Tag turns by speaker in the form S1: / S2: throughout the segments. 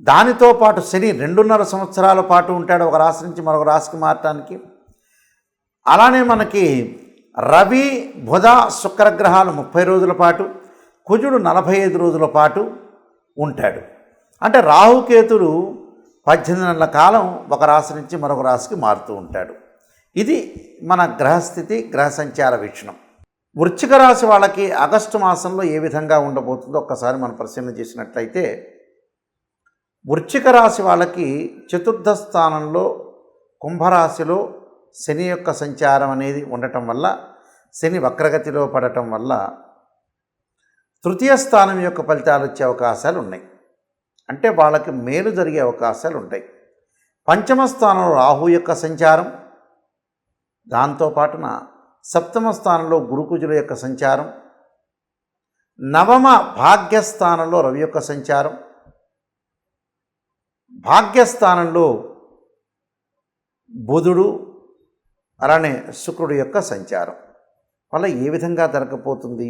S1: దానితో పాటు శని రెండున్నర సంవత్సరాల పాటు ఉంటాడు ఒక రాశి నుంచి మరొక రాశికి మారటానికి. అలానే మనకి రవి బుధ శుక్రగ్రహాలు ముప్పై రోజుల పాటు కుజుడు నలభై ఐదు రోజుల పాటు ఉంటాడు. అంటే రాహుకేతుడు పద్దెనిమిది నెలల కాలం ఒక రాశి నుంచి మరొక రాశికి మారుతూ ఉంటాడు. ఇది మన గ్రహస్థితి గ్రహ సంచార వీక్షణం. వృశ్చిక రాశి వాళ్ళకి ఆగస్టు మాసంలో ఏ విధంగా ఉండబోతుందో ఒక్కసారి మనం పరిశీలన చేసినట్లయితే వృశ్చిక రాశి వాళ్ళకి చతుర్థ స్థానంలో కుంభరాశిలో శని యొక్క సంచారం అనేది ఉండటం వల్ల శని వక్రగతిలో పడటం వల్ల తృతీయ స్థానం యొక్క ఫలితాలు వచ్చే అవకాశాలు ఉన్నాయి. అంటే వాళ్ళకి మేలు జరిగే అవకాశాలు ఉంటాయి. పంచమ స్థానంలో రాహు యొక్క సంచారం దాంతోపాటున సప్తమ స్థానంలో గురుకుజుల యొక్క సంచారం నవమ భాగ్యస్థానంలో రవి యొక్క సంచారం భాగ్యస్థానంలో బుధుడు అలానే శుక్రుడు యొక్క సంచారం వల్ల ఏ విధంగా జరగబోతుంది?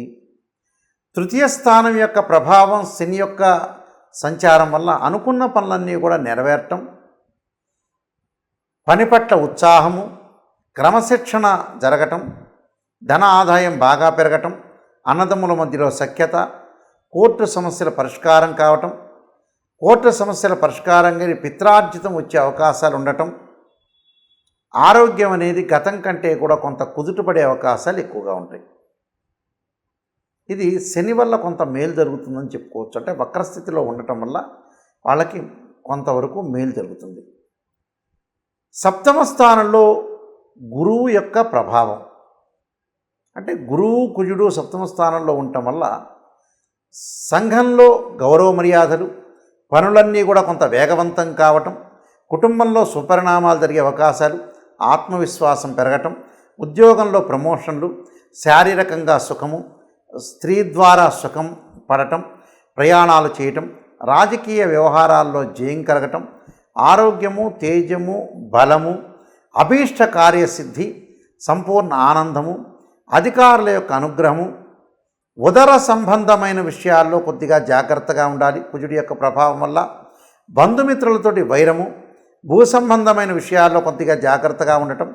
S1: తృతీయ స్థానం యొక్క ప్రభావం శని యొక్క సంచారం వల్ల అనుకున్న పనులన్నీ కూడా నెరవేరటం పని పట్ల ఉత్సాహము క్రమశిక్షణ జరగటం ధన ఆదాయం బాగా పెరగటం అన్నదమ్ముల మధ్యలో సఖ్యత కోర్టు సమస్యల పరిష్కారం కావటం కోర్టు సమస్యల పరిష్కారంగా పిత్రార్జితం వచ్చే అవకాశాలు ఉండటం ఆరోగ్యం అనేది గతం కంటే కూడా కొంత కుదుటపడే అవకాశాలు ఎక్కువగా ఉంటాయి ఇది కూడా కొంత కుదుటపడే అవకాశాలు ఎక్కువగా ఉంటాయి. ఇది శని వల్ల కొంత మేలు జరుగుతుందని చెప్పుకోవచ్చు. అంటే వక్రస్థితిలో ఉండటం వల్ల వాళ్ళకి కొంతవరకు మేలు జరుగుతుంది. సప్తమ స్థానంలో గురువు యొక్క ప్రభావం. అంటే గురువు కుజుడు సప్తమ స్థానంలో ఉండటం వల్ల సంఘంలో గౌరవ మర్యాదలు పనులన్నీ కూడా కొంత వేగవంతం కావటం కుటుంబంలో సుపరిణామాలు జరిగే అవకాశాలు ఆత్మవిశ్వాసం పెరగటం ఉద్యోగంలో ప్రమోషన్లు శారీరకంగా సుఖము స్త్రీ ద్వారా సుఖం పడటం ప్రయాణాలు చేయటం రాజకీయ వ్యవహారాల్లో జయం కలగటం ఆరోగ్యము తేజము బలము అభీష్ట కార్యసిద్ధి సంపూర్ణ ఆనందము అధికారుల యొక్క అనుగ్రహము ఉదర సంబంధమైన విషయాల్లో కొద్దిగా జాగ్రత్తగా ఉండాలి. కుజుడి యొక్క ప్రభావం వల్ల బంధుమిత్రులతోటి వైరము భూ సంబంధమైన విషయాల్లో కొద్దిగా జాగ్రత్తగా ఉండటం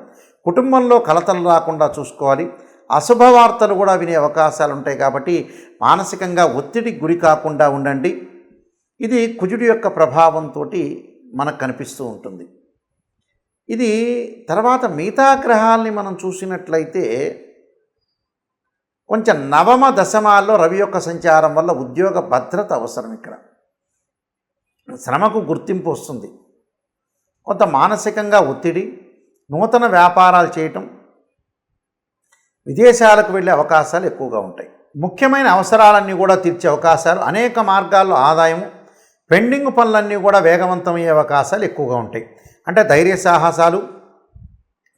S1: కుటుంబంలో కలతలు రాకుండా చూసుకోవాలి. అశుభవార్తలు కూడా వినే అవకాశాలు ఉంటాయి కాబట్టి మానసికంగా ఒత్తిడికి గురి కాకుండా ఉండండి. ఇది కుజుడి యొక్క ప్రభావంతో మనకు కనిపిస్తూ ఉంటుంది. ఇది తర్వాత మిగతా గ్రహాల్ని మనం చూసినట్లయితే కొంచెం నవమ దశమాల్లో రవి యొక్క సంచారం వల్ల ఉద్యోగ భద్రత అవసరం ఇక్కడ. శ్రమకు గుర్తింపు వస్తుంది. కొంత మానసికంగా ఒత్తిడి నూతన వ్యాపారాలు చేయటం విదేశాలకు వెళ్ళే అవకాశాలు ఎక్కువగా ఉంటాయి. ముఖ్యమైన అవసరాలన్నీ కూడా తీర్చే అవకాశాలు అనేక మార్గాల్లో ఆదాయము పెండింగ్ పనులన్నీ కూడా వేగవంతమయ్యే అవకాశాలు ఎక్కువగా ఉంటాయి. అంటే ధైర్య సాహసాలు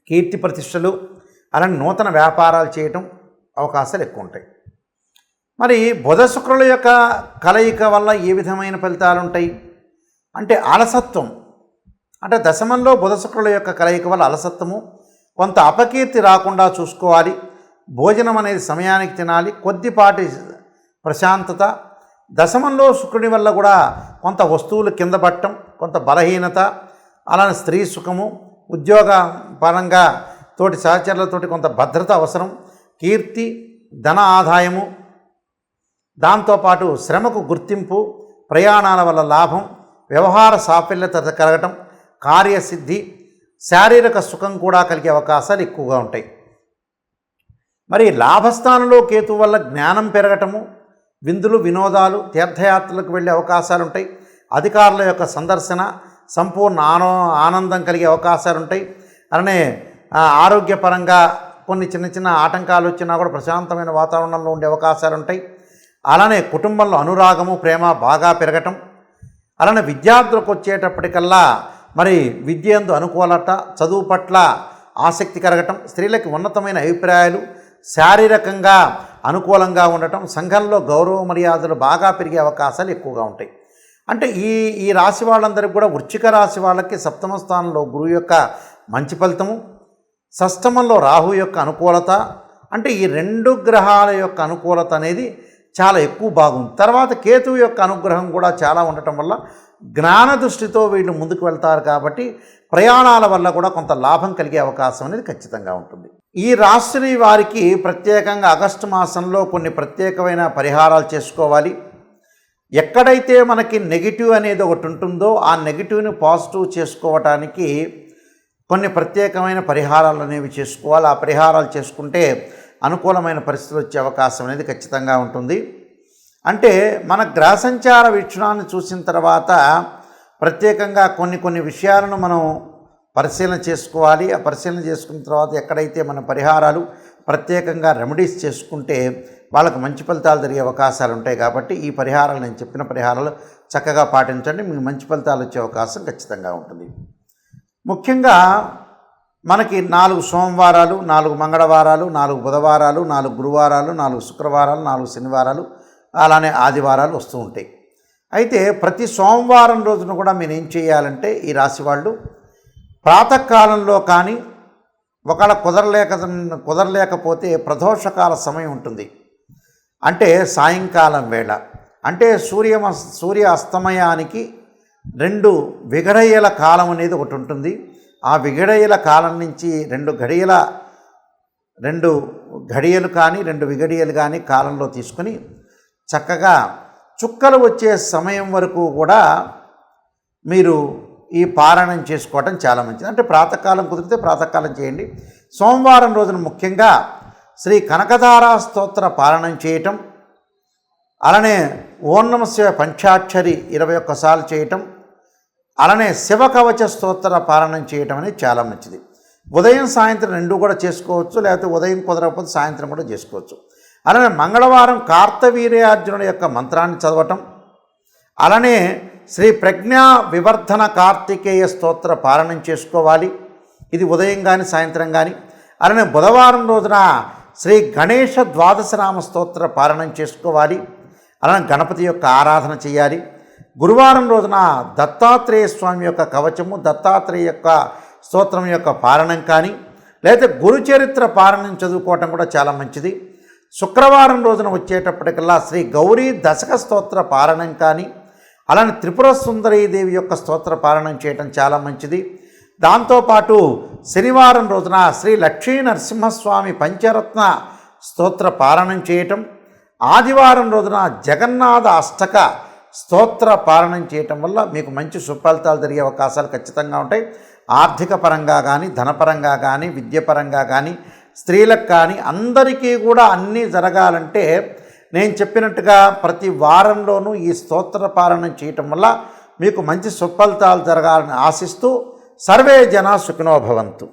S1: కీర్తి ప్రతిష్టలు అలాంటి నూతన వ్యాపారాలు చేయటం అవకాశాలు ఎక్కువ ఉంటాయి మరి బుధ శుక్రుల యొక్క కలయిక వల్ల ఏ విధమైన ఫలితాలు ఉంటాయి? అంటే అలసత్వం. అంటే దశమంలో బుధ శుక్రుల యొక్క కలయిక వల్ల అలసత్వము. కొంత అపకీర్తి రాకుండా చూసుకోవాలి. భోజనం అనేది సమయానికి తినాలి. కొద్దిపాటి ప్రశాంతత. దశమంలో శుక్రుని వల్ల కూడా కొంత వస్తువులు కింద పట్టడం కొంత బలహీనత. అలానే స్త్రీ సుఖము. ఉద్యోగ పరంగా తోటి సహచరులతోటి కొంత భద్రత అవసరం. కీర్తి ధన ఆదాయము దాంతోపాటు శ్రమకు గుర్తింపు ప్రయాణాల వల్ల లాభం వ్యవహార సాఫల్యత కలగటం కార్యసిద్ధి శారీరక సుఖం కూడా కలిగే అవకాశాలు ఎక్కువగా ఉంటాయి. మరి లాభస్థానంలో కేతు వల్ల జ్ఞానం పెరగటము విందులు వినోదాలు తీర్థయాత్రలకు వెళ్ళే అవకాశాలు ఉంటాయి. అధికారుల యొక్క సందర్శన సంపూర్ణ ఆనో ఆనందం కలిగే అవకాశాలు ఉంటాయి. అలానే ఆరోగ్యపరంగా కొన్ని చిన్న చిన్న ఆటంకాలు వచ్చినా కూడా ప్రశాంతమైన వాతావరణంలో ఉండే అవకాశాలు ఉంటాయి. అలానే కుటుంబంలో అనురాగము ప్రేమ బాగా పెరగటం. అలానే విద్యార్థులకు వచ్చేటప్పటికల్లా మరి విద్యందు అనుకూలత చదువు పట్ల ఆసక్తి కలగటం స్త్రీలకి ఉన్నతమైన అభిప్రాయాలు శారీరకంగా అనుకూలంగా ఉండటం సంఘంలో గౌరవ మర్యాదలు బాగా పెరిగే అవకాశాలు ఎక్కువగా ఉంటాయి. అంటే ఈ ఈ రాశి వాళ్ళందరికీ కూడా వృచ్చిక రాశి వాళ్ళకి సప్తమ స్థానంలో గురువు యొక్క మంచి ఫలితము సష్టమంలో రాహు యొక్క అనుకూలత అంటే ఈ రెండు గ్రహాల యొక్క అనుకూలత అనేది చాలా ఎక్కువ బాగుంది తర్వాత కేతువు యొక్క అనుగ్రహం కూడా చాలా ఉండటం వల్ల జ్ఞాన దృష్టితో వీళ్ళు ముందుకు వెళ్తారు కాబట్టి ప్రయాణాల వల్ల కూడా కొంత లాభం కలిగే అవకాశం అనేది ఖచ్చితంగా ఉంటుంది. ఈ రాశి వారికి ప్రత్యేకంగా ఆగస్టు మాసంలో కొన్ని ప్రత్యేకమైన పరిహారాలు చేసుకోవాలి. ఎక్కడైతే మనకి నెగిటివ్ అనేది ఒకటి ఉంటుందో ఆ నెగిటివ్ని పాజిటివ్ చేసుకోవటానికి కొన్ని ప్రత్యేకమైన పరిహారాలు అనేవి చేసుకోవాలి. ఆ పరిహారాలు చేసుకుంటే అనుకూలమైన పరిస్థితులు వచ్చే అవకాశం అనేది ఖచ్చితంగా ఉంటుంది. అంటే మన గ్రహ సంచార వీక్షణాన్ని చూసిన తర్వాత ప్రత్యేకంగా కొన్ని కొన్ని విషయాలను మనం పరిశీలన చేసుకోవాలి. ఆ పరిశీలన చేసుకున్న తర్వాత ఎక్కడైతే మన పరిహారాలు ప్రత్యేకంగా రెమెడీస్ చేసుకుంటే వాళ్ళకు మంచి ఫలితాలు జరిగే అవకాశాలు ఉంటాయి కాబట్టి ఈ పరిహారాలు నేను చెప్పిన పరిహారాలు చక్కగా పాటించండి. మీకు మంచి ఫలితాలు వచ్చే అవకాశం ఖచ్చితంగా ఉంటుంది. ముఖ్యంగా మనకి నాలుగు సోమవారాలు నాలుగు మంగళవారాలు నాలుగు బుధవారాలు నాలుగు గురువారాలు నాలుగు శుక్రవారాలు నాలుగు శనివారాలు అలానే ఆదివారాలు వస్తూ ఉంటాయి. అయితే ప్రతి సోమవారం రోజున కూడా మీరు ఏం చేయాలంటే ఈ రాశి వాళ్ళు ప్రాతకాలంలో కానీ ఒకవేళ కుదరలేక కుదరలేకపోతే ప్రదోషకాల సమయం ఉంటుంది. అంటే సాయంకాలం వేళ. అంటే సూర్య సూర్య అస్తమయానికి రెండు విగడయ్యల కాలం అనేది ఒకటి ఉంటుంది. ఆ విగడయ్యల కాలం నుంచి రెండు గడియల రెండు గడియలు కానీ రెండు విగడియలు కానీ కాలంలో తీసుకుని చక్కగా చుక్కలు వచ్చే సమయం వరకు కూడా మీరు ఈ పారాయణం చేసుకోవటం చాలా మంచిది. అంటే ప్రాతకాలం కుదిరితే ప్రాతకాలం చేయండి. సోమవారం రోజున ముఖ్యంగా శ్రీ కనకధారా స్తోత్ర పారాయణం చేయటం అలానే ఓం శివ పంచాక్షరి ఇరవై ఒక్కసార్లు చేయటం అలానే శివ కవచ స్తోత్ర పారాయణం చేయటం అనేది చాలా మంచిది. ఉదయం సాయంత్రం రెండు కూడా చేసుకోవచ్చు లేకపోతే ఉదయం కుదరకపోతే సాయంత్రం కూడా చేసుకోవచ్చు. అలానే మంగళవారం కార్తవీర్యార్జునుడి యొక్క మంత్రాన్ని చదవటం అలానే శ్రీ ప్రజ్ఞా వివర్ధన కార్తికేయ స్తోత్ర పారాయణం చేసుకోవాలి. ఇది ఉదయం కానీ సాయంత్రం కానీ అలానే బుధవారం రోజున శ్రీ గణేష ద్వాదశనామ స్తోత్ర పారాయణం చేసుకోవాలి. అలానే గణపతి యొక్క ఆరాధన చేయాలి. గురువారం రోజున దత్తాత్రేయ స్వామి యొక్క కవచము దత్తాత్రేయ యొక్క స్తోత్రం యొక్క పారణం కానీ లేదా గురుచరిత్ర పారణం చదువుకోవటం కూడా చాలా మంచిది. శుక్రవారం రోజున వచ్చేటప్పటికల్లా శ్రీ గౌరీ దశక స్తోత్ర పారణం కానీ అలానే త్రిపుర సుందరీదేవి యొక్క స్తోత్ర పారణం చేయటం చాలా మంచిది. దాంతోపాటు శనివారం రోజున శ్రీ లక్ష్మీ నరసింహస్వామి పంచరత్న స్తోత్ర పారణం చేయటం. ఆదివారం రోజున జగన్నాథ అష్టక స్తోత్ర పాలనం చేయటం వల్ల మీకు మంచి సుఫలితాలు జరిగే అవకాశాలు ఖచ్చితంగా ఉంటాయి. ఆర్థిక పరంగా కానీ ధనపరంగా కానీ విద్యపరంగా కానీ స్త్రీలకు కానీ అందరికీ కూడా అన్నీ జరగాలంటే నేను చెప్పినట్టుగా ప్రతి వారంలోనూ ఈ స్తోత్ర పాలనం చేయటం వల్ల మీకు మంచి సుఫలితాలు జరగాలని ఆశిస్తూ సర్వే జన సుఖినోభవంతు